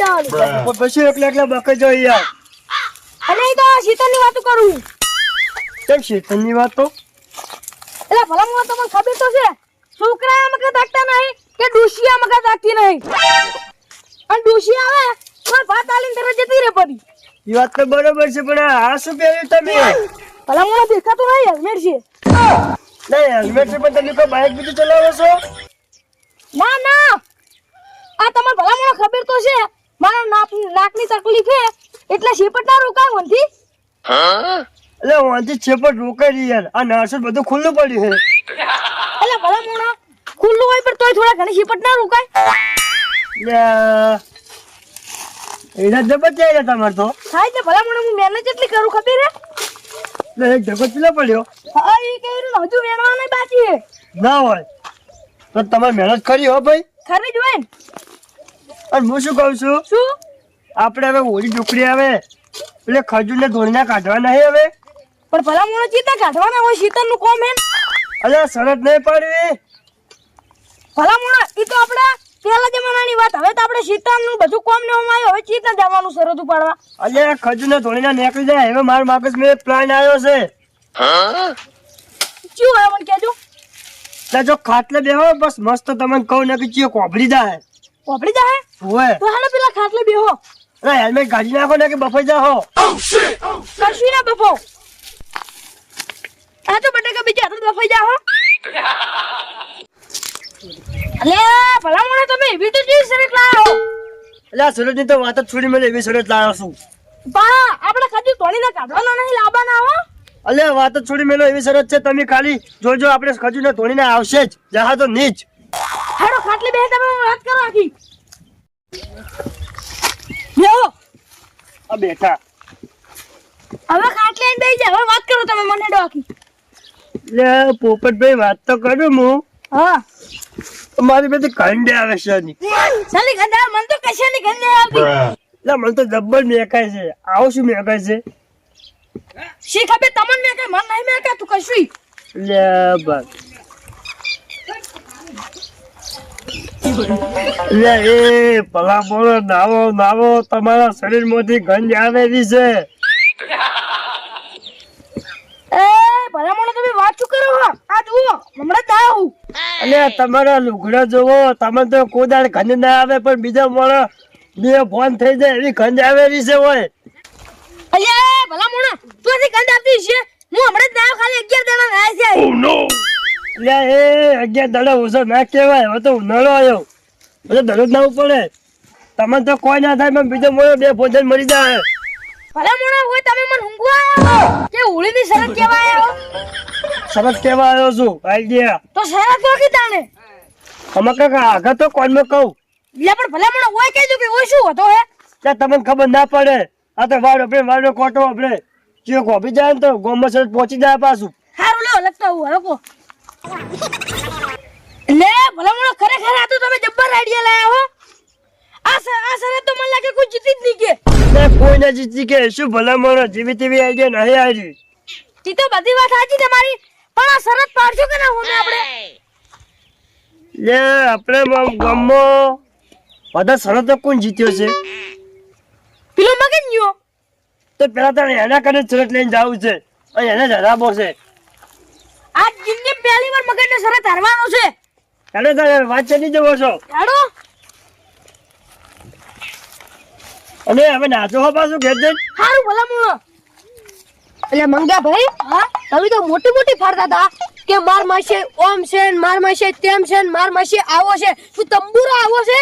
જવાનું. પછી એકલા એકલા બકે જઈ યાર. અને તો તો ની વાતો કરું. કેમ શેતનની વાત? તો એટલે ભલા મને તમને ખબર તો છે. છોકરા કે તાકતા નહીં કે ડોશિયા કે તાકતી નહીં. અને ડોશી આવે તો ભાત આલીને તરત જતી રે પડી. એ વાત તો બરોબર છે પણ આ શું પહેર્યું તમે? ભલા મને દેખાતું નહીં હેલ્મેટ છે. નહીં હેલ્મેટ છે પણ તમે કોઈ બાઇક બીજું ચલાવો છો? ના ના. આ તમારે ભલા મને ખબર તો છે. મારા નાક નાકની તકલીફ છે એટલે શેપટ ના રોકાય મનથી એટલે વાંચી શેપટ રોકાય રહી યાર. આ નાસર બધું ખુલ્લું પડ્યું છે. એટલે ભલે મોણા ખુલ્લું હોય પણ તોય થોડા ઘણી શેપટ ના રોકાય. એના જબત જાય તમારે તો? થાય છે ભલા મોણા હું મહેનત એટલી કરું ખબર હે? એટલે એક જબત પેલો પડ્યો? હા એ કહ્યું હજુ વેણવાના બાકી છે ના હોય. તો તમારે મહેનત કરી હો ભાઈ. ખરી જ હોય અને હું શું કહું છું? શું? આપણે હવે હોળી ડુકડી આવે એટલે ખજૂર ને ધોળીના કાઢવા નહીં હવે. પણ ભલા મને ચિતા કાઢવાના હોય શીતળનું કોમ હે. અલ્યા શરત નહીં પડવી. ભલા મને એ તો આપડા પહેલા જમાનાની વાત. હવે તો આપણે શીતળનું બધું કોમ ને આવ્યો. હવે ચિતા જવાનું શરત ઉપાડવા. અલ્યા ખજૂર ને ધોળીના નીકળી જાય. હવે મારા માગસ મેં પ્લાન આવ્યો છે. શું હોય મને કહેજો. જો ખાટલે બેહો બસ મસ્ત તમને કહું ને કે ચિયો કોભરી જાય. પોપડી જાહે? હોય તો હાલો પેલા ખાટલે બેહો. અરે હેલ્મેટ કાઢી નાખો ને કે બફાઈ જાહો. કશું ના બફો. આ તો બટેકા બીજા હાથે બફાઈ જાહો. અલે ભલા મને તમે એવી તો ચીજ શરત લાવો. અલે સુરતની તો વાત જ છોડી મને એવી સુરત લાવ્યો છું. બા આપણે ખાલી ધોળીને કાઢવાનો નહીં લાવવાના હો. અલે વાત જ છોડી મેલો એવી શરત છે તમે ખાલી જોજો આપણે ખજૂર ને ધોળીને આવશે જ. જહા તો નીચ. હેડો ખાટલી બેહી તમે વાત કરો આખી બેહો. આ બેઠા. હવે ખાટલી બેહી જા હવે વાત કરો તમે મને આખી એટલે પોપટભાઈ વાત તો કરું હું. હા. મારી બધી કંડે આવે છે ની ચાલી ગંદા મન તો કશાની ગંદે આવતી. લે મન તો જબ્બર મેકાય છે. આવું શું મેકાય છે? શી ખબર? તમને મેકાય મન નહીં મેં કે તું કશું લે બસ લે એ ભલા બોલો નાવો નાવો તમારા શરીરમાંથી ગંજ આવેલી છે. એ ભલા તમે વાત શું કરો આ જુઓ હમણાં જ અને તમારા લુગડા જોવો તમે તો કોદાળ ગંજ ના આવે પણ બીજા મોડો બે ફોન થઈ જાય એવી ગંજ આવેલી છે હોય અલ્યા ભલા મને તું એથી આવતી છે હું હમણાં જ ખાલી 11 દાડા રહ્યા છે. એટલે એ અગિયાર દાડા ઓછો ના કહેવાય હવે તો ઉનાળો આવ્યો. હવે દરરોજ ના પડે. તમને તો કોઈ ના થાય પણ બીજો મોડો બે ભોજન મરી જાય. ભલે મોડો હોય તમે મને ઊંઘવા આવ્યો કે ઉળીની શરત કેવા આવ્યો શરત કેવા આવ્યો છું? આઈડિયા. તો શરત વાગી તાણે. અમે કાકા આગળ તો કોનમાં કહું? લે પણ ભલે મોડો હોય કહેજો કે હોય શું હતો હે? ત્યાં તમને ખબર ના પડે. આ તો વાર આપણે વાડો કોટો આપણે. જે ગોભી જાય ને તો ગોમસર પહોંચી જાય પાછું. હારું લો લગતા હું હવે કો. લે ભલા મને ખરેખર આ તો તમે જબ્બર આઈડિયા લાયા હો. આ સર આ સર તો મને લાગે કોઈ જીતી જ નહીં કે. ને કોઈ ના જીતી કે. શું ભલા મને જીવી તેવી આઈડિયા નહીં આવી. તી તો બધી વાત સાચી તમારી પણ આ શરત પાડશો કે ના હોમે આપણે? લે આપણે ગમો. બધા શરત કોણ જીત્યો છે? પેલો મગન ગયો. તો પેલા તને એના કને સરસ લઈને જવું છે. અને એને જરાબો છે. આ જિંદગી પહેલી વાર મગનને સરત હારવાનો છે. ચાલો ચાલો વાત ચડી જવો છો. ચાલો અને હવે નાચો હો પાછું ઘેર જઈ સારું ભલા મૂળો એટલે મંગા ભાઈ હા? તમે તો મોટી મોટી ફાડતા હતા કે માર માસે ઓમ છે ને માર માસે તેમ છે ને માર માસે આવો છે. શું તંબુરો આવો છે?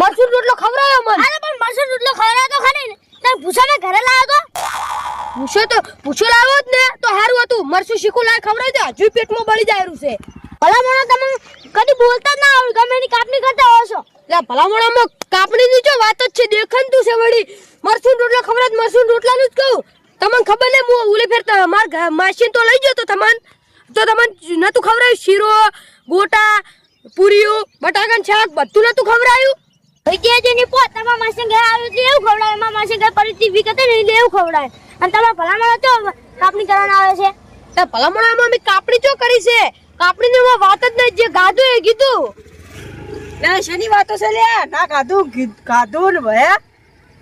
મસૂર રોટલો ખવડાવ્યો મને. અરે પણ મસૂર રોટલો ખવડાવ્યો તો ખરી ને. તે પૂછાને ઘરે લાવ્યો તો? પૂછો તો, પૂછો લાવો જ ને. તો હારું હતું. મરસું શીખું લાય, ખવડાવી દે. હજુ પેટમાં બળી જાય છે. ભલામણો તમે કદી બોલતા જ ના આવડે. ગમે એની કાપણી કરતા હોવ છો. એટલે ભલામણામાં કાપણીની જો વાત જ છે દેખનતું છે વળી. મરસું રોટલો જ મરસું રોટલાનું જ કહું? તમને ખબર ને, હું ઉલી ફેરતા માર ઘ- તો લઈ ગયો તો તમને. તો તમને નતું ખવડાવ્યું? શીરો, ગોટા, પૂરીઓ, બટાકાનું શાક, બધું નતું ખવડાવ્યું? વિદ્યાર્થીની પોત, તમારા માસી ઘરે આવ્યું એવું ખવડાવે. એમાં માસી કઈ પરિસ્થિતિ વીક નહીં એટલે એવું ખવડાય અને તમે ભલામણ તો કાપણી કરવાના આવે છે. તો ભલામણામાં અમે કાપણી ચો કરી છે? કાપણીની એમાં વાત જ નહીં જે ગાધું એ કીધું. લે શેની વાતો છે લે? ના ગાધું ગાધું ખાધું ને ભયા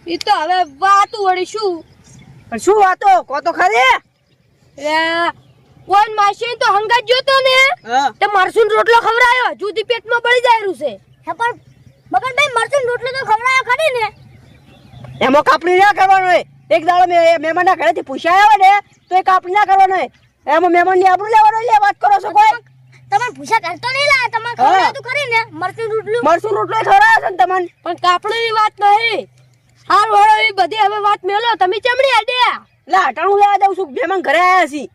એ તો હવે વાતું વળી શું પણ શું વાતો? કો તો ખરી. એ કોઈ માસી તો હંગાત જોતો ને? તે મરસુન રોટલો ખવડાયો જુદી પેટમાં બળી જાય રહ્યું છે. હે પણ મગર ભાઈ મરસુન રોટલો તો ખવડાયો ખરી ને? એમાં કાપણી ના કરવાનું હોય. એક દાડો મેં મહેમાનના ઘરેથી પૂછ્યા આવે ને તો એ કાપણી ના કરવાનો એમાં મહેમાનની આબરૂ લેવાનું એટલે વાત કરો છો કોઈ? તમે ભૂસા કરતો નહીં લા તમે હા. તો ખરી ને મરચું રોટલું. મરસું રોટલો ખવડાવે છે તમને? પણ કાપણીની વાત નહીં. હાર વળો એ બધી હવે વાત મેલો તમે ચમડી આડ્યા? લે અટાણું લેવા જાઉં છું મહેમાન ઘરે આવ્યા છીએ.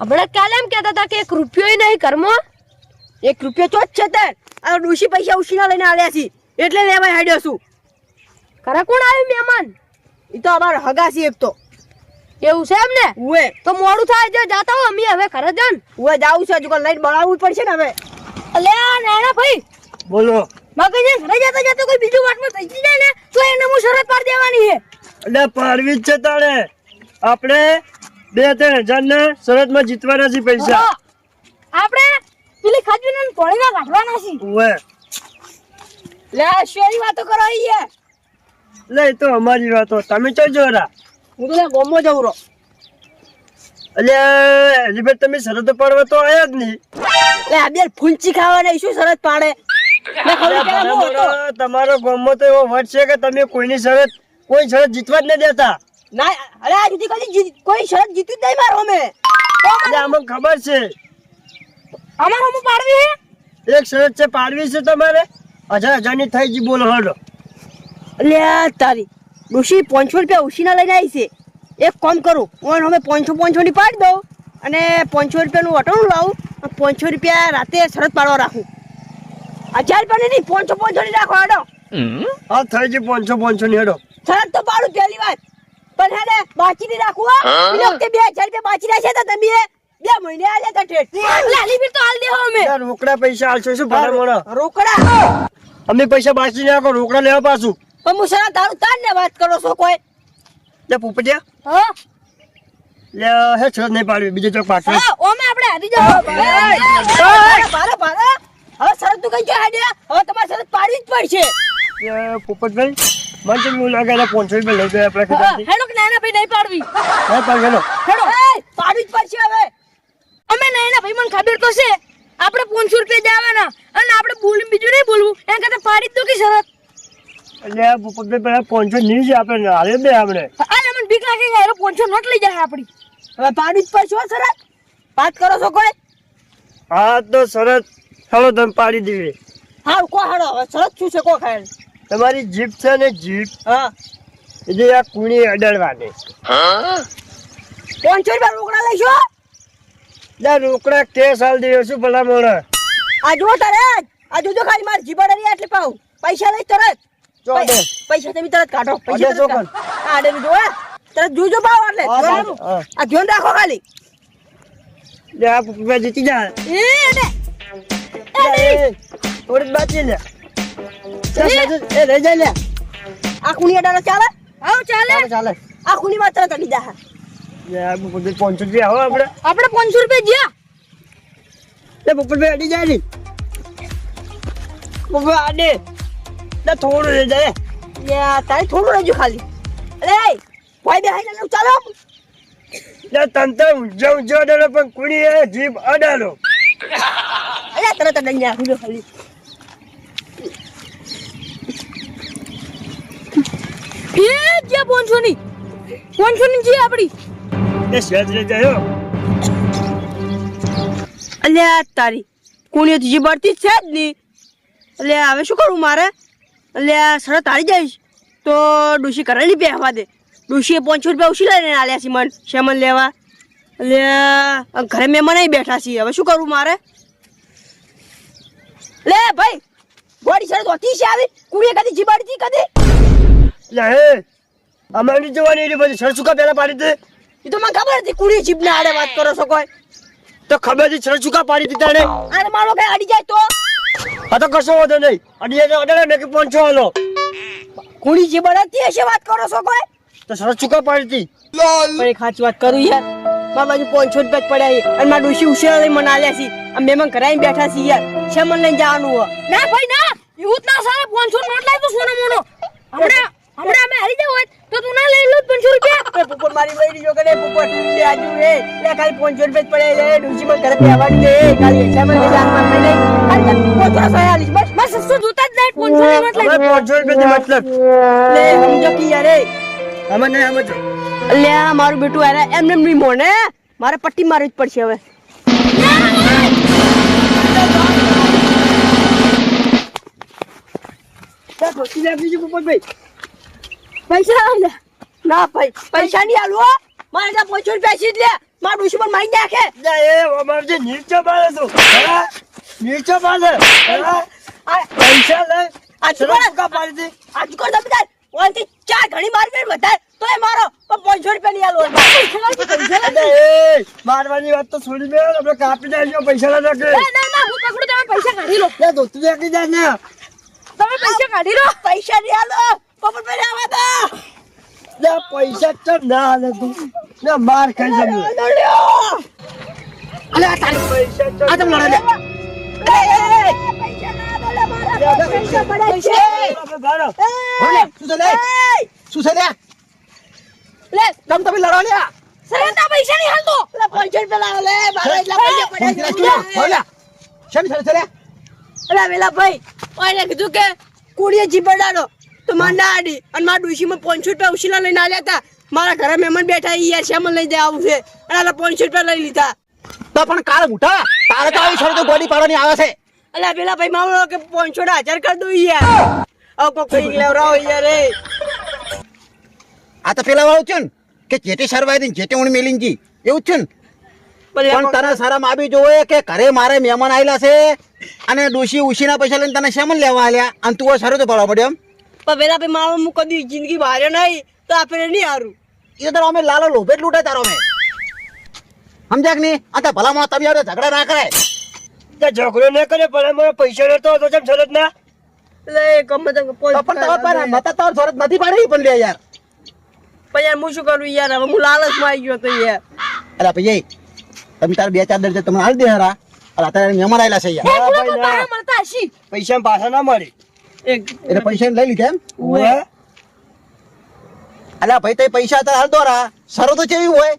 હમણાં કાલે એમ કહેતા હતા કે એક રૂપિયો નહીં કરમો એક રૂપિયો ચોથ છે તે. આ ડોશી પૈસા ઉછીના લઈને આવ્યા છીએ. એટલે લેવા હેડ્યો છું. ખરા કોણ આવ્યું મહેમાન? એ તો અમાર હગા છે એક તો. એવું છે એમ ને ઉએ તો મોડું થાય છે જાતા હો અમે હવે ઘરે જન ઉએ જાવું છે હજુ લઈને બળાવવું પડશે ને હવે. અલે આ નાના ભાઈ. બોલો. મગજ ઘરે જતા જતા કોઈ બીજું વાતમાં થઈ જાય ને તો એને હું શરત પાડ દેવાની છે. એટલે પાડવી જ છે તારે આપણે બે ત્રણ હજાર ને શરતમાં જીતવાના છે પૈસા. આપણે પેલી ખાજવીને પોળીમાં કાઢવાના છે ઉએ લે શેરી વાતો કરો અહીંયા એ તો અમારી વાતો તમે ચો જોરા હું તો લે ગોમો જઉં રહો એટલે હજી તમે શરતો પાડવા તો આયા જ નહીં. લે આ બે ફૂંચી ખાવાના શું શરત પાડે? લે તમારો ગોમો તો એવો વટ છે કે તમે કોઈની શરત કોઈ શરત જીતવા જ નહીં દેતા. ના અરે આ સુધી કદી કોઈ શરત જીત્યું જ નહીં મારો અમે. અમને ખબર છે. અમારે હું પાડવી હે? એક શરત છે પાડવી છે તમારે? હજાર હજારની થઈ ગઈ બોલો હડો લે તારી ડોશી પાંચસો રૂપિયા ઉશીના લઈને આવી છે. એક કામ કરું હું અમે પાંચસો પાંચસો ની પાડી દઉં અને પાંચસો રૂપિયાનું વટાણું લાવું પાંચસો રૂપિયા રાતે શરત પાડવા રાખું. હજાર રૂપિયા નહીં પાંચસો પાંચસોની રાખો હેડો. હા થઈ ગઈ પાંચસો પાંચસોની ની હડો. શરત તો પાડું પહેલી વાત પણ હે ને બાકી નહીં રાખવું હો. બે હજાર રૂપિયા બાકી રાખ્યા તો તમે બે મહિને આજે તો ઠેઠ. લાલી બી તો હાલ દેહો અમે. રોકડા પૈસા આલશો શું મોણા રોકડા અમે પૈસા બાકી રાખો રોકડા લેવા પાછું. પણ હું તારું તાર ને વાત કરો છો કોઈ લે પોપટિયા હા લે હે શરત નહીં પાડવી બીજો ચોક પાછળ હા ઓમે આપણે હારી જાવ ભારે ભારે હવે શરત તું કઈ હાડ્યા હવે તમારે શરત પાડવી જ પડશે એ પોપટભાઈ મન તો એવું લાગે પાંચસો રૂપિયા લઈ ગયા આપણે ખેતરથી હેડો કે નાના ભાઈ નહીં પાડવી હા પાડ હેડો હેડો પાડવી જ પડશે હવે અમે નાના ભાઈ મને ખબર તો છે આપણે પાંચસો રૂપિયા જ આવવાના અને આપણે ભૂલ બીજું નહીં બોલવું એના કરતા પાડી જ દો કે શરત એટલે પગલે પેલા પાંચસો નહીં જ આપણે હાલે બે આપણે. અરે મને બીક લાગી જાય હેરો નોટ લઈ જાય આપણી. હવે પાડી જ પડશે સરસ. વાત કરો છો કોઈ? હા તો સરસ. ચાલો તમે પાડી દેવી હા કો હાડો હવે સરસ શું છે કો ખાય. તમારી જીપ છે ને જીપ હા. એટલે આ કુણી અડડવાની પાંચસો રૂપિયા રોકડા લઈશો એટલે રોકડા કેસ હાલ દેવો છું ભલા મોણા આ જો તારે આ જોજો ખાલી મારી જીબાડરી એટલે પાઉં. પૈસા લઈ તરત. પૈસા તમે તરત કાઢો. પૈસા અડે જો તરત કાઢો. હે. જોજો ભાવ એટલે હા, હા. આ ધ્યાન રાખો ખાલી. આ જીતી એ એને. એ, બાકી લે. એ. લઈ જાય લે આ કુણી અડાડો ચાલે? આવ ચાલે. ચાલે આ કુણી માં તરત અડી જા આ પોપટભાઈ પાંચસો રૂપિયા આવો આપણે આપણે પાંચસો રૂપિયા જ્યાં એટલે ભાઈ અડી જાય ને. આડે. એટલે થોડું રહી જાય યા તારે થોડું રહેજો ખાલી. અરે ભાઈ બે હાઈ ચાલો. લે તન તો ઉજો ઉજો અડાડો પણ કુણી એ જીભ અડાલો અરે તરત અડી જા ખાલી ખાલી. એ જે પાંચસો ની પાંચસો ની જી આપણી એ સહેજ રહી જાયો. અલ્યા તારી કુણી તો બળતી જ છે જ નહીં એટલે હવે શું કરું મારે? એટલે શરત હારી જઈશ તો ડોશી કરેલી પહેવા દે. ડોશીએ પાંચસો રૂપિયા ઉછી લઈને આલ્યા છે મન શેમન લેવા. એટલે ઘરે મહેમાન બેઠા છીએ. હવે શું કરવું મારે? લે ભાઈ બોડી શરત હોતી છે આવી? કુડીએ કદી જીબાડી કદી? લે અમારી જવાની એની બધી સરસુકા પેલા પાડી દે એ તો મને ખબર હતી કુણીએ જીભના આડે વાત કરો છો કોઈ. તો ખબર છે સરસુકા પાડી દીધા ને અને મારો કઈ અડી જાય તો. આ તો કશો વાંધો નહીં. અડી જાય તો મેં ને કે પાંચસો હાલો કોની જે બળતી હશે વાત કરો છો કોઈ? તો સરસ ચૂકા પાડતી પણ એક સાચી વાત કરું યાર. મારા બાજુ પાંચસો રૂપિયા જ પડ્યા છે. અને મારા ડોશી ઉશેરા લઈ મને આલ્યા છે. આ મહેમાન કરાવીને બેઠા છે યાર. છે મને લઈને જવાનું હોય? ના ભાઈ ના. એવું જ ના સારા પાંચસો નોટ લાવ તો સોનો મોનો. હમણાં હમણાં અમે હારી જાવ હોત તો તું ના લઈ લો પાંચસો રૂપિયા એ પોપટ મારી વહી જો કરે પોપટ તે આજુ એ લે ખાલી પાંચસો રૂપિયા જ પડ્યા છે. ડોશી મને ઘરે બેહવાની દે ખાલી છે મને જાનમાં ખાલી પાંચસો સહી આલીશ બસ. બસ સસ્તું જોતા જ નહીં પાંચસો ની મતલબ. હવે લાવી પાંચસો રૂપિયાથી મતલબ. લે સમજો કે યાર એ. અમે નહીં સમજો લે આ મારું બેટું આરે એમને એમ નહીં મોને. મારે પટ્ટી મારવી જ પડશે હવે. ત્યાં ધોતી નાખી છે પોપટભાઈ પૈસા ના ભાઈ પૈસા નહીં આલું મારે ત્યાં પાંચસો રૂપિયા સીધ લે. મારા દુશ્મન મારી નાખે? એ અમારે જે નીચે પાડે તું નીચે પાડે આ પૈસા લે. ચાર ઘણી મારી મેળ વધારે તો એ મારો પણ પાંચસો રૂપિયા નહીં મારવાની વાત તો છોડી દે. આપણે કાપી નાખ્યો પૈસા ના નાખે. પૈસા કાઢી લો. લે ધોતી નાખી જાય ને. તમે પૈસા કાઢી લો. પૈસા નહીં આલો. પોપટભાઈ આવા દો. લે પૈસા ચમ ના હાલે તું લે માર ખાઈ જમ્યો અલે આ તારી પૈસા આ તમે લડે લે. પૈસા ના દો લે મારા પૈસા પડે છે. ભાડો શું છે લે? શું છે લે? લે. તમ તમે લડો લે સરંતા પૈસા નહીં હાલતો? લે પાંચસો રૂપિયા લાવો લે. મારા એટલા પૈસા પડ્યા છે. અલા વેલા ભાઈ ઓને કીધું કે કુડીએ જીબડાડો તો માર ના આડી અને મારા ડોશીમાં પાંચસો રૂપિયા ઉછીલા લઈને આવ્યા હતા. મારા ઘરે મહેમાન બેઠા યાર શ્યામલ લઈ જાય આવું છે? અને આલા પાંચસો રૂપિયા લઈ લીધા. તો પણ કાળ ઉઠા. તારે તો આવી શરતો ગોડી પાડવાની આવે છે. અલા પેલા ભાઈ મામલો કે પાંચસો ના હજાર કરી દઉં યાર આવ કોક કઈ લેવરાવો યાર રે આ તો પેલા વાળું છે ને કે જેટે સરવાઈ દઈને જેટે હું મેલીને જી. એવું છે ને? પણ તને શરમ આવી જોવે કે ઘરે મારે મહેમાન આવેલા છે અને ડોશી ઉશીના પૈસા લઈને તને શેમન લેવા આલ્યા? અને તું સારું શરતો ભરવા પડ્યો એમ? પણ પેલા ભાઈ મારો હું કદી જિંદગી બાર્યો નહીં તો આપણે નહીં હારું. એ તારો અમે લાલો લોભે જ લૂંટે તારો અમે. સમજ્યા કે નહીં? આ તો ભલામાં તમે ઝઘડા ના કરાય તે ઝઘડો ન કરે ભલે અમારે પૈસા નતો તો જેમ શરત ના? લે ગમે તેમ પણ તમારે પર મતા તાર શરત નથી પાડી પણ લે યાર. પણ યાર હું શું કરું યાર? હવે હું લાલચમાં આવી ગયો તો યાર. અરે ભાઈ તમે તાર બે ચાર દરજે તમને હાલ દે હરા. અરે અત્યારે મહેમાન આયલા છે યાર. પૈસા પાછા ના મળે. એટલે પૈસા લઈ લીધા એમ? અલ્યા ભાઈ તે પૈસા અત્યારે હાલ દોરા. શરતો કેવી હોય?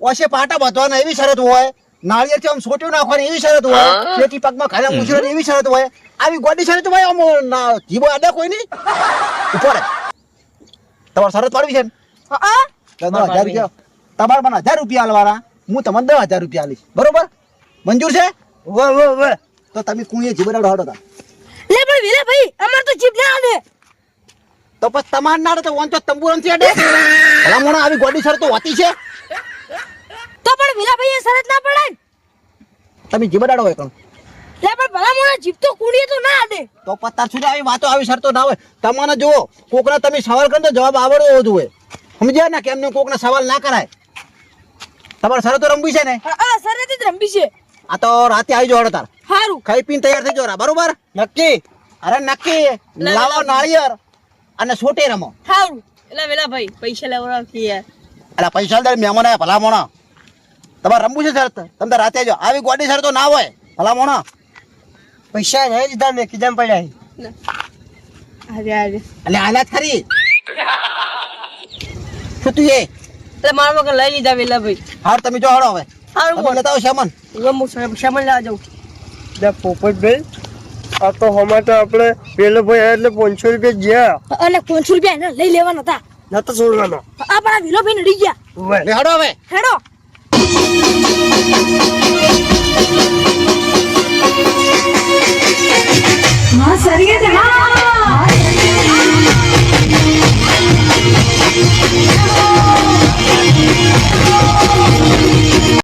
ઓછે પાટા બાંધવાના એવી શરત હોય. નાળિયેર આમ સોટ્યું નાખવાની એવી શરત હોય. પેટી પગમાં ખાલી ઉછળે એવી શરત હોય. આવી ગોડી શરત હોય આમ જીવો આડે કોઈ નહીં ઉપર તમારે શરત પાડવી છે ને? દસ હજાર રૂપિયા. તમારે મને હજાર રૂપિયા આલવાના. હું તમને દસ હજાર રૂપિયા આલીશ. બરોબર? મંજૂર છે? તો તમે કુણીએ જીવન હડો તા. લે વેલા ભાઈ અમાર તો જીપ ના આવે. તો પછી તમાર ના તો વાંચો તંબુરમથી અડે ભલા મોણા આવી ગોડી શરતો હોતી છે. તો પણ વેલા ભાઈ એ શરત ના પડે. તમે જીવડાડો હોય કણ. લે પણ ભલા મોણા જીપ તો કુડીએ તો ના આડે. તો પત્તા સુધી આવી વાતો આવી શરતો ના હોય. તમને જુઓ કોકને તમે સવાલ કરો તો જવાબ આવડવો હોવો જોઈએ સમજ્યા ને કેમ એમને કોકને સવાલ ના કરાય? તમારે શરતો રમવી છે ને? હા, શરત જ રંબી છે. આ તો રાતે આવી જાવ તાર. સારું ખાઈ પીને તૈયાર થઈ જાવ બરોબર? નક્કી? અરે નક્કી. લાવો નાળિયેર અને સોટે રમો. હારું એટલે વેલા ભાઈ પૈસા લેવડાવતી યાર. એટલે પૈસા દે મહેમાન આવ્યા ભલા મોણા તમારે રમવું છે શરત? તમે રાતે જો આવી ગોડી શરતો ના હોય. ભલા મોણા પૈસા નહીં દીધા મેં કીધા પડ્યા અરે અરે અલે હાલત ખરી? શું તું એ? એટલે મારા વગર લઈ લીધા વેલા ભાઈ. હાર તમે જો હળો હવે. હા હું લેતા આવો શેમન. હું સામાન લેવા જાઉં. પોપટ પોપટભાઈ. આ તો હમણાં તો આપણે પેલો ભાઈ એટલે પાંચસો રૂપિયા ગયા. અને પાંચસો રૂપિયા એને લઈ લેવાના હતા. નતા તો છોડવાના. આ પણ વિલો ભાઈ નડી ગયા. હેડો હવે. હેડો. માં સરી